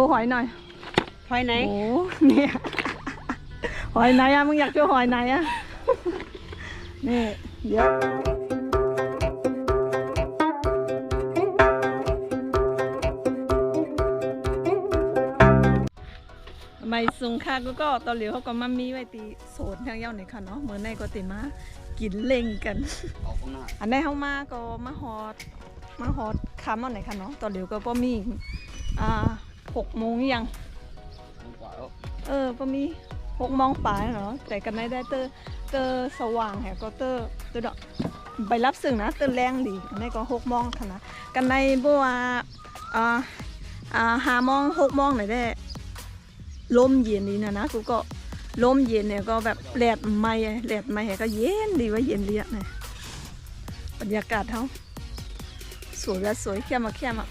ว์หอยหน่อย หอยไหน โอ้เนี่ย หอยไหนอะมึงอยากโชว์หอยไหนอะ นี่ เดี๋ยว ไม่ซุงค่ะก็ก็ตอนเหลียวเขาก็มามีไว้ตีโสนทางเย้าหน่อยค่ะเนาะเมื่อในก็ติมากินเล่งกัน ออกข้างหน้าอันได้เข้ามาก็มาฮอดมาฮอดคำเอาไหนคะเนาะตอนเหลียวก็ป้มีอ่า หกโมงยังเออป้มีหกโมงป่ายเนาะแต่กันได้ได้เตอร์เตอร์สว่างแหก็เตอร์เตอดอกไปรับสื่อนะเตอร์แรงดีอันนี้ก็หกโมงค่ะนะกันในบัวอ่าอ่าหาโมงหกโมงไหนได้ลมเย็นดีนะนะกูก็ลมเย็นเนี่ยก็แบบแดดไม่แดดไม่ก็เย็นดีว่าเย็นดีอะเนี่ยบรรยากาศเขาสวยและสวยเข้มมาเข้มอะ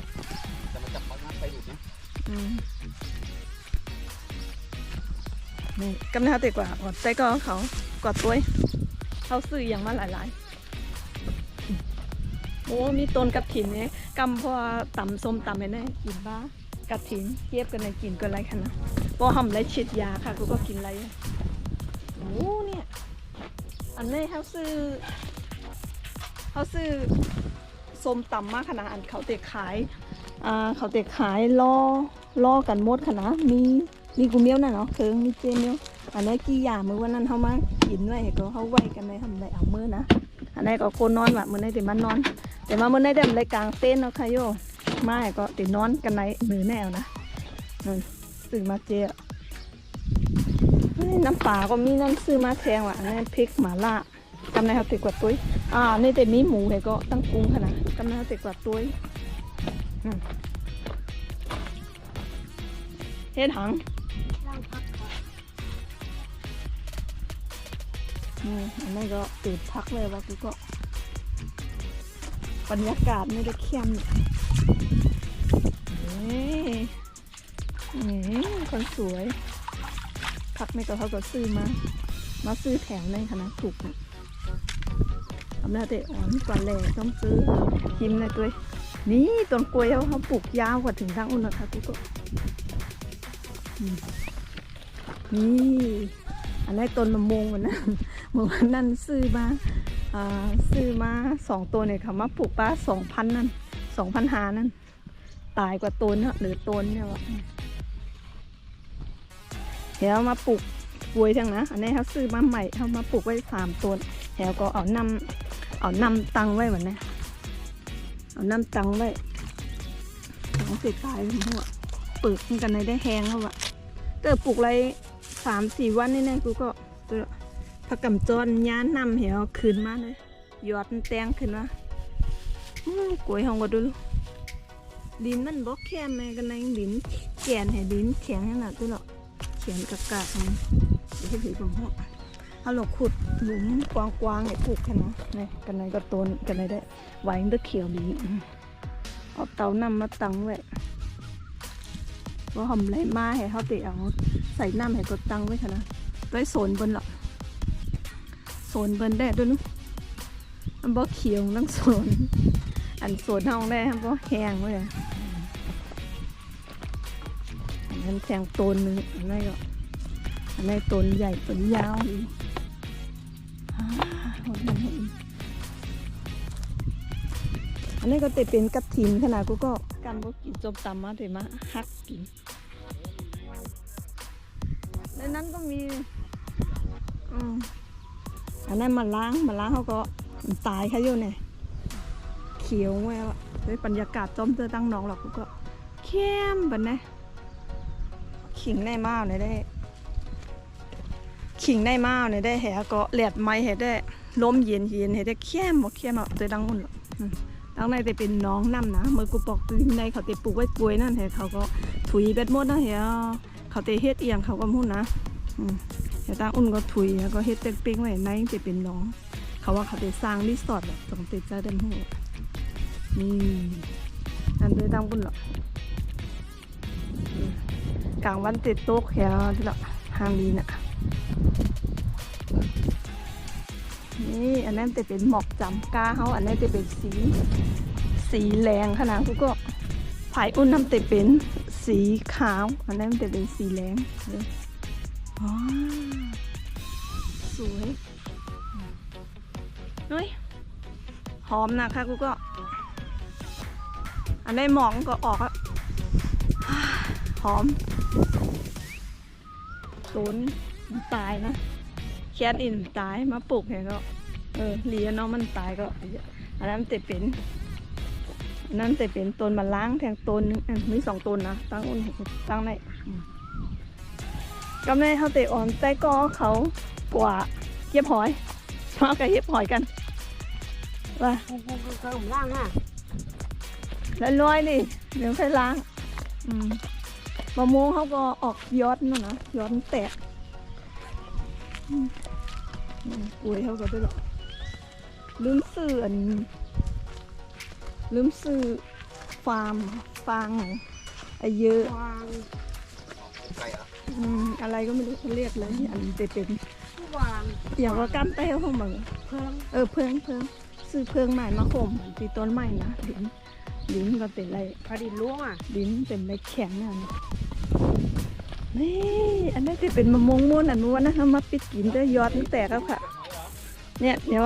นี่กำลังติดกว่าอดใจก็เขากอดตัวเขาซื้ออย่างมาหลายๆโอ้มีต้นกระถินเนี่ยกำพอต่ำส้มต่ำให้แน่กินบ้ากระถินเทียบกันในกินก็ไรขนาดพอหำไรฉีดยาค่ะกูก็กินไรโอ้เนี่ยอันนี้เขาซื้อเขาซื้อส้มต่ำมากขนาดอันเขาเตะขาย อ่าเขาเตะขายล่อล่อกันหมดค่ะนะมีมีกูเมียวน่ะเนาะเคิงมีเจเมียวอันนี้กี่อย่างมือวันนั้นเขามากินไว้ก็เขาไว้กันในทำไรเอามือนะอันนี้ก็คนนอนว่ะมือในเติมันนอน แต่ว่ามือในเด็มไรกลางเต้นเนาะค่ะโยมาก็ติดนอนกันในมือแนวนะนั่นซื้อมาเจอน้ำปลาก็มีน้ำซื้อมาแพงว่ะอันนี้พริกหม่าล่ากำในเขาติดกว่าตุ้ยอ่านี่แต่มีหมูเหรก็ตั้งกรุงค่ะนะกำในเขาติดกว่าตุ้ย เฮ็ดหังนี่อันนี้ก็ติดพักเลยว่ากูก็บรรยากาศไม่ได้เข้มนี่นี่คนสวย พักไม่ก็เขาก็ซื้อมา มาซื้อแถวในคณะถูกนะทำน้าเตะอ่อนกว่าแหล่ต้องซื้อกินเลยตัว นี่ต้นกล้วยเขาปลูกยาวกว่าถึงทางอุ่นนะคะทุกคนนี่อันนี้ต้นมะม่วงวันนั้นเมื่อวันนั้นซื้อมาอซื้อมาสองตัวเนี่ยค่ะมาปลูกป้าสองพันนั่นสองพันหานั่นตายกว่าต้นเนอะหรือต้นเนี่ยวะเดี๋ยวมาปลูกกล้วยทั้งนะ อันนี้เขาซื้อมาใหม่เขามาปลูกไว้สามต้นแล้วก็เอานำเอานำตังไว้เหมือนนี้ เอาน้ำตังไว้ของเสียกายหัวปึกมันกันในได้แห้งแล้วอะเติบปลูกไรสามสี่วันนี่แนะกูก็ตัวผักกำจรย้านนำเหวคืนมาเลยยอดแตงขึ้นมาอื้กล้วยหองก็ดูดินมันบล็อกแค่แม่กันในดินแกนให้ดินแข็งขนาดตัวเนาะแข็งกะกะมันเดี๋ยวให้ผีผมหัว เอาหลอกขุดหลุมกว้างๆให้ปลูกแค่นั้นนี่กันในก็ต้นกันในได้ไว้ตะเขียวดีอืมเอาเตานำมาตั้งไว้ว่าหอมไรมาให้เขาเตะเอาใส่น้ำให้ก็ตั้งไว้ค่ะนะไว้โซนบนหรอกโซนบนได้ด้วยนุมันบ่เขียวนั่งโซนอันโซนห้องได้มันบ่แห้งไว้อะอันนั้นแทงต้นหนึงอันนั้นก็อันนั้นต้นใหญ่ต้นยาวดีอ่าหดมันเห็น อันนี้ก็ติเป็นกระถินขนาดกูก็การบ่กินจมตำมาถึมาฮักกินในนั้นก็มีอืมอันนั้นมาล้างมาล้างเขาก็ตายค่ะโยเนี่ยเขียวแววอะด้วยบรรยากาศจอมเตอตั้งน้องหรอกกูก็เข้มบันนะขิงในมากเลยได้ ขิงในมากเลยได้แหก็แหลดไม้เห็ดได้ลมเย็นเย็นเห็ดได้เข้มบ่เข้มอะตัวดังอุ่นหรอกตังในแต่เป็นน้องน้ำนะเมื่อกูปอกตื่นในเขาเตะปลูกไว้กล้วยนั่นเหรอเขาก็ถุยเบ็ดหมดนะเหรอเขาเตะเฮ็ดเอียงเขาก็พูดนนะอืมเดี๋ยวตั้งอุ่นก็ถุยแล้วก็เฮ็ดเป๊กๆไว้ในแต่เป็นน้อง เขาว่าเขาเตะสร้างรีสอร์ทแบบตรงเตะจ้าเดินหัวนี่นั่นเลยตังอุ่นหรอกกลางวันเตะโต๊ะแค่ที่ละห้างดีน่ะ นี่อันนั้นจะเป็นหมอกจำกาเขาอันนั้นจะเป็นสี สีแรงขนาดกูก็ผายอุ่นน้ำเตเป็นสสีขาว อันนั้นมันจะเป็นสีแดงเลยอ๋อสวยนุ้ยหอมนะคะกูก็ อันได้หมองก็ออกอะหอมตูนมัน ตายนะแคทอินตายมาปลูกเห็นก็เออเลี้ยงน้องมันตายก็อันนั้นแต่เป็นอันนั้นแต่เป็นต้นมาล้างแทงต้นหนึงอันมีสองต้นนะตั้งอุ่นตั้งในอืมกำในเขาเตะอ่อนใต้กอเขากว่าเย็บหอยมากับเย็บหอยกันว่ากูกูกูเคยผมล่างอะแล้วน้อยดิเดี๋ยวค่อยล้าง อืมมะม่วงเขาก็ออกยอดนั่นนะยอดมันแตก กวยเขาก็ด้วยหรอกลืมซื้ออันลืมซื้อฟาร์มฟางไอเยอะวางไก่เหรออืมอะไรก็ไม่รู้เขาเรียกเลยอันเป็นวางอย่างว่ากั้มเต้าของมึงเพิ่มเออเพิงเพิงซื้อเพิงใหม่มาข่มตีต้นใหม่นะลิ้นลิ้นก็เป็นไรพอดีล่วงอะลิ้นเป็นไรแข็งอะ นี่อันนี้ที่เป็นมะม่วงม่วนอันนู้นนะเอามาปิดกินได้ยอดมันแตกแล้วค่ะ เนี่ยเดี๋ยว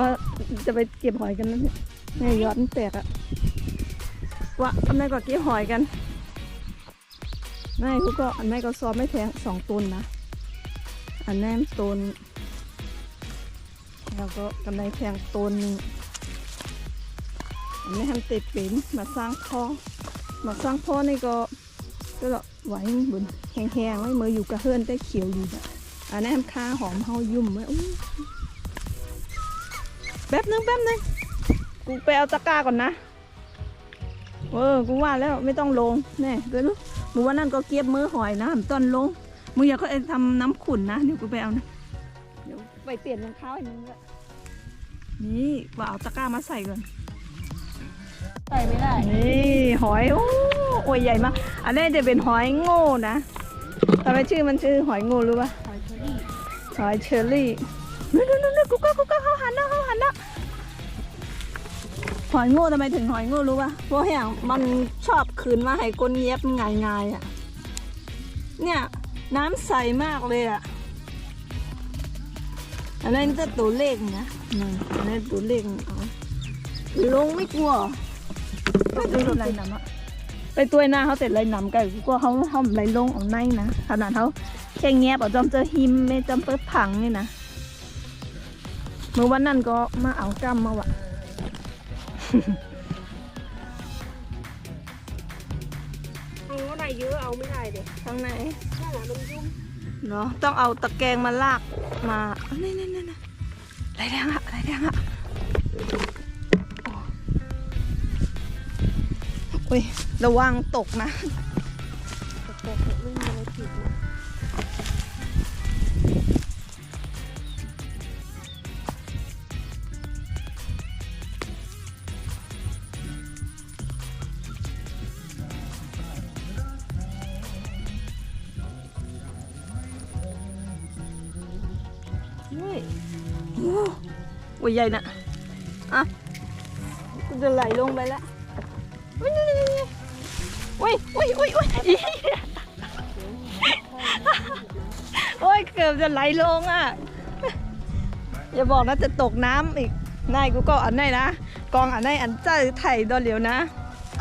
จะไปเก็บหอยกันนะเนี่ยเนี่ยยอดมันแตกอะว่าอันไหนก็เก็บหอยกันนายกูก็อันไหนก็ซ้อมไม่แทงสองต้นนะอันแนมต้นแล้วก็กำไรแทงต้นนึงอันนี้ทำเตะเป็นมาสร้างพ่อมาสร้างพ่อนี่ก็ก็ ไหวบนแห้งๆไว้มืออยู่กระเฮือนได้เขียวอยู่อะอันนี้ทำค่าหอมเฮายุ่มไว้อู้แป๊บนึงแป๊บนึงกูไปเอาตะกร้าก่อนนะเออกูว่าแล้วไม่ต้องลงแน่เดี๋ยวลูกมึงว่านั่นก็เก็บมือหอยนะต้นลงมึงอย่าเขาทำน้ำขุ่นนะเดี๋ยวกูไปเอานะเดี๋ยวไปเปลี่ยนรองเท้าอีกนึงละนี่ว่าเอาตะกร้ามาใส่ก่อนใส่ไม่ได้นี่หอยโอ้ โอ้ยใหญ่มาก อันนี้จะเป็นหอยโง่นะทำไมชื่อมันชื่อหอยโง่รู้ปะหอยเชอรี่หอยเชอรี่นู่นนู่นนู่นกูก็กูก็เขาหันหน้าเขาหันหน้าหอยโง่ทำไมถึงหอยโง่รู้ปะเพราะอย่างมันชอบคืนมาให้ก้นเย็บง่ายๆอะ เนี่ยน้ำใสมากเลยอะ อันนั้นจะตัวเลขนะอันนั้นตัวเลขเอาลงไม่กลัวไปตัวอะไรนำอะ ไปตัวหน้าเขาเสร็จเลยนำกันกลัวเขาทำอะไรลงเอาในนะขนาดเขาแค่แงบเอาจอมเจอหิมไม่จำเปิดผังนี่นะเมื่อวันนั้นก็มาเอากำมาวะเอาอะไรเยอะเอาไม่ได้เด็ข้างในนั่นแหละมันยุ่งเนาะต้องเอาตะแกรงมาลากมาอันนี่นี่นี่นี่อะไรแดงอะอะไรแดงอะอุ้ย ระวังตกนะแต่แต่ไม่มีอะไรผิดนะนี่โอ้โหใหญ่นะอะกูจะไหลลงไปแล้ว อุ้ยอุ้ยอุ้ยอุ้ยโอ้ยเกือบจะไหลลงอะ อย่าบอกนะจะตกน้ำอีกนายกูก็อันไหนนะกองอันไหนอันเจ้าไถ่ดอเหลียวนะ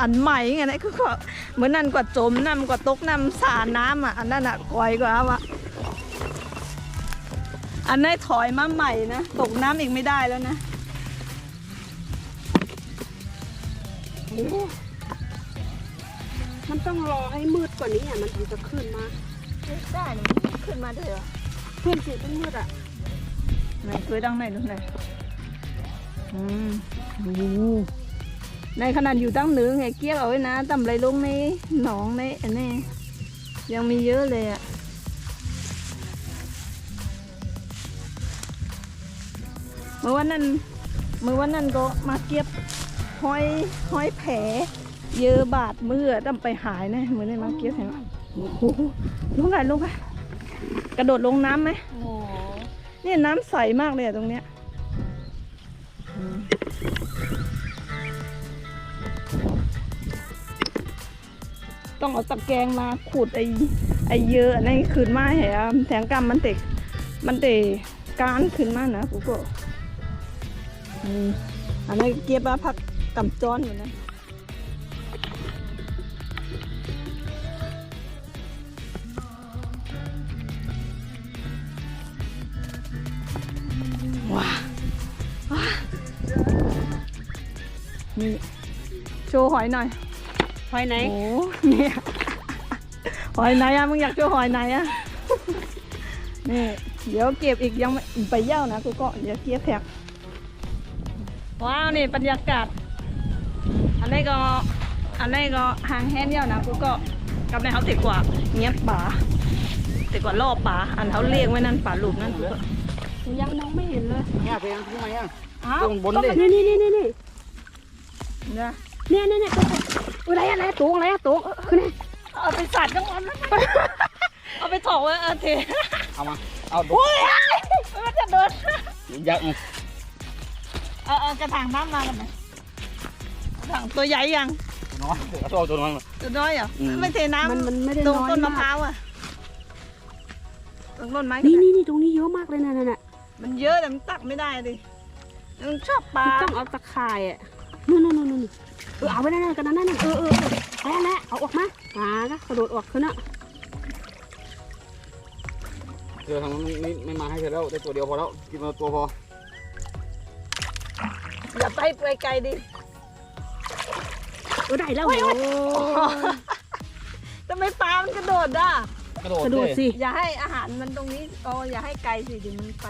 อันใหม่ไงนะกูก็เหมือนนั่นกว่าจมน้ำกว่าตกน้ำสาน้ำอะอันนั้นอะกอยกว่าอะอันนี้ถอยมาใหม่นะตกน้ำอีกไม่ได้แล้วนะ มันต้องรอให้มืดกว่านี้อะมันถึงจะขึ้นมาได้นะขึ้นมาด้วยเหรอขึ้นสิต้องมืดอะไหนเคยดังไหนดูไหนอยอืมโอ้โหในขนาดอยู่ตั้งเหนือไงเกี้ยวเอาไว้นะต่ำไรลงในหนองในอันนี้ยังมีเยอะเลยอะเมื่อวันนั้นเมื่อวันนั้นก็มาเก็บห้อยห้อยแผล เยอะบาดมือต้องไปหายนะเหมือนในมาเก็บเห็นไหมโอ้โหลงไปลงไปกระโดดลงน้ำไหมโอ้โหเนี่ยน้ำใสมากเลยอะตรงเนี้ยต้องเอาตะแกรงมาขูดไอ้ไอ้เยอะในคืนมาแหมแทงกรรมมันเตะมันเตะการขึ้นมานะกูก็อันนี้เก็บมาพักกำจ้อนอยู่นะ นี่โชว์หอยหน่อย หอยไหน โอ้เนี่ยหอยไหนอะมึงอยากเจอหอยไหนอะนี่เดี๋ยวเก็บอีกยังไม่ไปเย่านะกูก็เดี๋ยวเก็บแพ็กว้าวนี่บรรยากาศ อันนี้ก็อันนี้ก็หางแห้งเย่านะกูก็กำลังเขาติดกว่าเงี้ยป่าติดกว่าล่อป่าอันเขาเลี้ยงไว้นั่นป่าหลุมนั่นกูก็ยังมองไม่เห็นเลยเนี่ยเพลงที่ไหนอะอ้าวตรงบนก็ดินี่นี่นี่นี่นี่ เนี่ยเนี่ยเนี่ยเนี่ยอะไรอะไรตัวอะไรตัวคือไงเอาไปสัตว์จังหวัดนั้นเอาไปถอกไว้เออเทเอามา เอาดูโอ้ยมันจะโดนยักษ์เอาเอากระถางน้ำมากันไหมกระถางตัวใหญ่ยังน้อยเอาตัวตัวน้อยมาตัวน้อยเหรออืมไม่เทน้ำมันมันไม่ได้ตรงน้อยต้นมะพมากร้าวอะตรงต้นไม้นี่ก็ได้นี่นี่ตรงนี้เยอะมากเลยนะนั่นน่ะมันเยอะแต่มันตักไม่ได้ดิมันชอบปลาต้องเอาตะข่ายอะ นู่นนู่นนู่นนู่นเออเอาไว้นั่นกันนั่นนั่นเออเออเออแล้วเอาออกมาอ่าก็กระโดดออกขึ้นอะเธอทางนั้นไม่ไม่มาให้เธอแล้วได้ตัวเดียวพอแล้วกินมาตัวพออย่าไปไปไกลดิเออได้แล้วโอ้ทำไมปลามันกระโดดอะกระโดดกระโดดสิอย่าให้อาหารมันตรงนี้อ๋ออย่าให้ไกลสิเดี๋ยวมันไป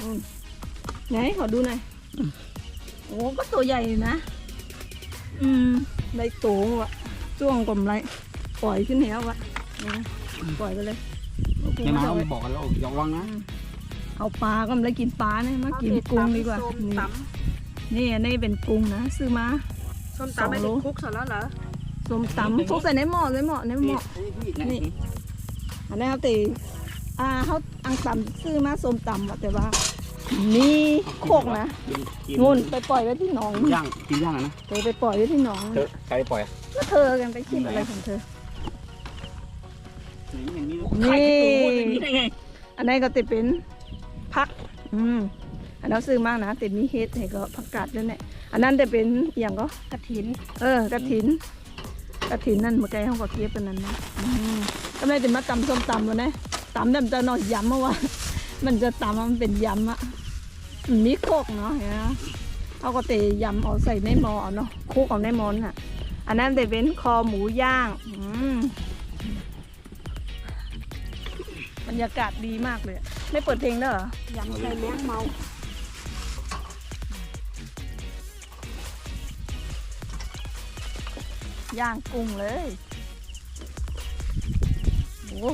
อืมไหนขอดูหน่อย โอ้ก็ตัวใหญ่อยู่นะ อืมได้โตว่ะจ้วงกลมไรปล่อยขึ้นแล้ววะอืมปล่อยไปเลยโอเคไม่มาเอาก็ไว้ไม่บอกกันแล้วอย่าวังนะเอาปลาก็ไม่ได้กินปลานะมากินกุ้งดีกว่าส้มนี่ตนี่อันนี้เป็นกุ้งนะซื้อมาำส้มสองตำไม่โลได้คุกเสร็จแล้วเหรอส้มตำทุกใส่ในหม้อในหม้อในหม้อนี่อันนี้ครับตีอ่าเขาอังตำซื้อมาส้มตำว่ะแต่ว่า นี่โคกนะนู่นไปปล่อยไว้ที่หนองย่างกินย่างอะนะเธอไปปล่อยไว้ที่หนองเธอใครปล่อยอะแล้วเธอกันไปคิดอะไรของเธออย่างนี้นี่ได้ไงอันนี้ก็ติดเป็นพัก อืมอันนั้นซื้อมากนะติดมีเฮ็ดให้ก็ผักกาดด้วยเนี่ยอันนั้นจะเป็นอหย่างก็กระถิน เออกระถินกระถินนั่นเมื่อกี้เขาก็เก็บเป็นนั้นนะอืมก็ไม่ได้มาตำส้มตำวันนี้ตำเนี่ยมันจะหน่อยยำเมื่อวาน มันจะตำมันเป็นยำอะมันมีโคกเนาะเห็นไหมเขาก็เตะยำเอาใส่ในหม้อเอาเนาะคลุกเอาในหม้อน่ะ อันนั้นจะเป็นคอหมูย่างอืมบรรยากาศดีมากเลยอะไม่เปิดเพลงแล้วเหรอยำใส่แมงเมาย่างกุ้งเลย โอ้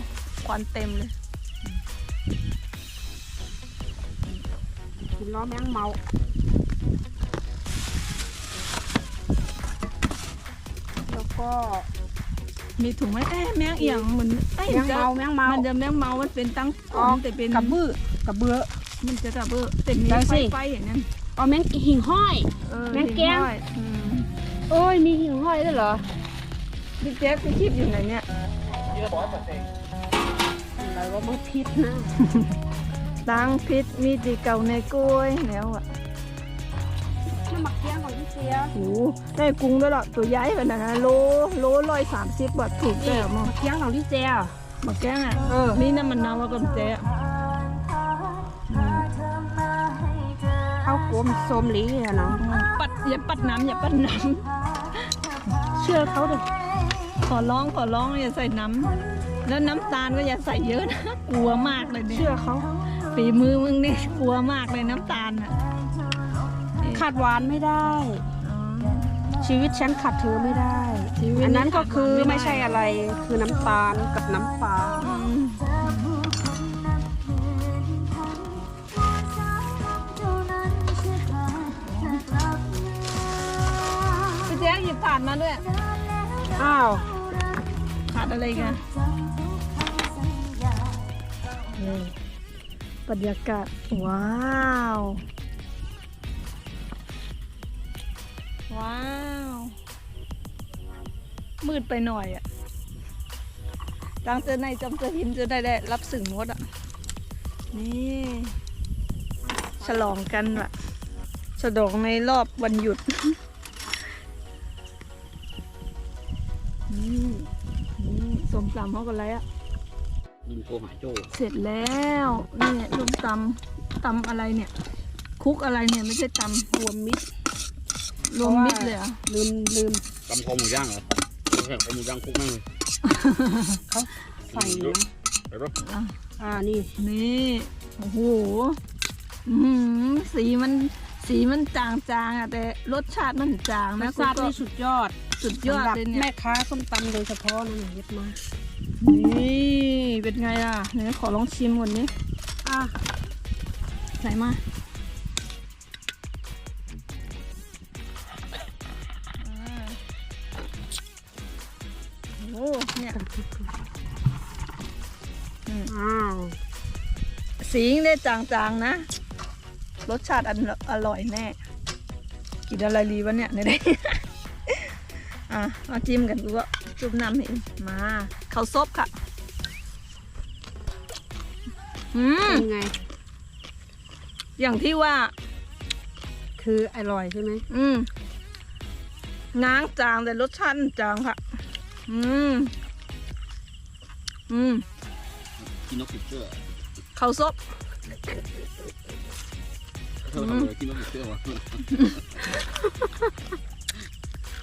ควันเต็มเลย กินล้อแมงเมาแล้วก็มีถุงไหมเอ๊ะแมงเอียงเหมือนเอ้ยแมงจะเมาแมงเมา มันจะแมงเมา มันเป็นตั้งอ๋อ แต่เป็นกระบื้อกระเบื้อ มันจะกระเบื้อแต่มีได้ไฟสิ ไฟอย่างนั้นเอาแมงหิ่งห้อย เออแมงแก้วหิ่ห้อยอืมโอ้ยมีหิ่งห้อยด้วยเหรอบิ๊กแจ๊คพี่คีบอยู่ไหนเนี่ย อะไรว่ามันพิษนะ ตังพิษมีตีเก่าในกล้วยแล้วอะน้ำหมักเกี้ยงของพี่เสียโอ้ได้กุ้งด้วยหรอตัวใหญ่ขนาดนั้นโลโลร้อยสามสิบบาทถูกแก่มั้งหมักเกี้ยงของพี่เสียมาแก้งอะเออนี่น้ำมันนาวกับเจ๊อะข้าวกลมส้มลีอะเนาะปัดอย่าปัดน้ำอย่าปัดน้ำเชื่อเขาเดิำขอร้องขอร้องอย่าใส่น้ำแล้วน้ำตาลก็อย่าใส่เยอะนะกลัวมากเลยเนี่ยเชื่อเขา ฝีมือมึงนี่กลัวมากเลยน้ำตาลอะขาดหวานไม่ได้ ชีวิตฉันขาดเธอไม่ได้ ชีวิตอันนั้นก็คือขาดหวานไม่ใช่อะไร คือน้ำตาลกับน้ำปลาอืมพี่แจ๊คหยิบถาดมาด้วย อ้าวถาดอะไรกันนี่ บรรยากาศ ว้าว ว้าว มืดไปหน่อยอะจังเจอในจำเจอหินจะได้ได้รับสึงมดอะนี่ ฉลองกันว่ะ ฉลองในรอบวันหยุดนี่นี่สมตำเขากันแล้ว ยิงโกหาโจ้เสร็จแล้วนี่รวมตำตำอะไรเนี่ย คุกอะไรเนี่ยไม่ใช่ตำรวมมิตรรวมมิตรเลยเหรอะลืมลืมตำคอหมูย่างเหรอแค่คอหมูย่างคุกแม่งเลยเขาใส่นะไปปะอ่านี่นี่โอ้โหอื้อหือสีมันสีมันจางๆอะแต่รสชาติมันจางรนะสชาติคุณนี่ก็สุดยอดสุดยอดสำหรับเลยเนี่ยแม่ค้าส้มตำโดยเฉพาะนะเนี่ยเย็ดมานี่ เป็นไงล่ะเดี๋ยวขอลองชิมก่อนนี้อะไหนมาโอ้เนี่ยอืมอ้าวสีได้จางๆนะ รสชาติออร่อยแน่ กินอะไรรีวะเนี่ยในนี้อะมาจิ้มกันดูว่าจุ่มน้ำเห็นมาข้าวซบค่ะ อืมเป็นไง อย่างที่ว่า คืออร่อยใช่ไหมอืมง้างจางแต่รสชาติมันจางค่ะ อืม อืม กินนกติดเสื้อข้าวซบเธอทำอะไรกินนกติดเสื้อวะ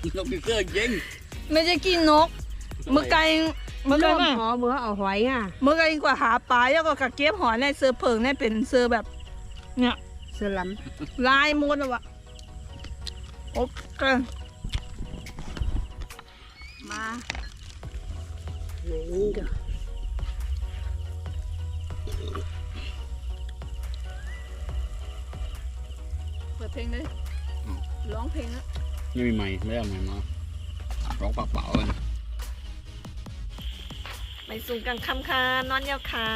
กินนกติดเสื้อยิงไม่ใช่กินนก เมื่อไกล เมื่อไกลร่วมมาหอเมื่อเอาหอยอะเมื่อไกลกว่าหาปลาแล้วก็กะเก็บหอยในเสือเพิงในเป็นเสือแบบ เนี่ยเสือหลลายมดอะวะโอ๊บกันมาำนี่เด้อเปิดเพลงเลยร้องเพลงแล้วไม่มีไม้ไม่ได้เอาไม้มาร้องเปล่าๆเลย ไปสู่กลางค่ำค่ะนอนยาวค่ะ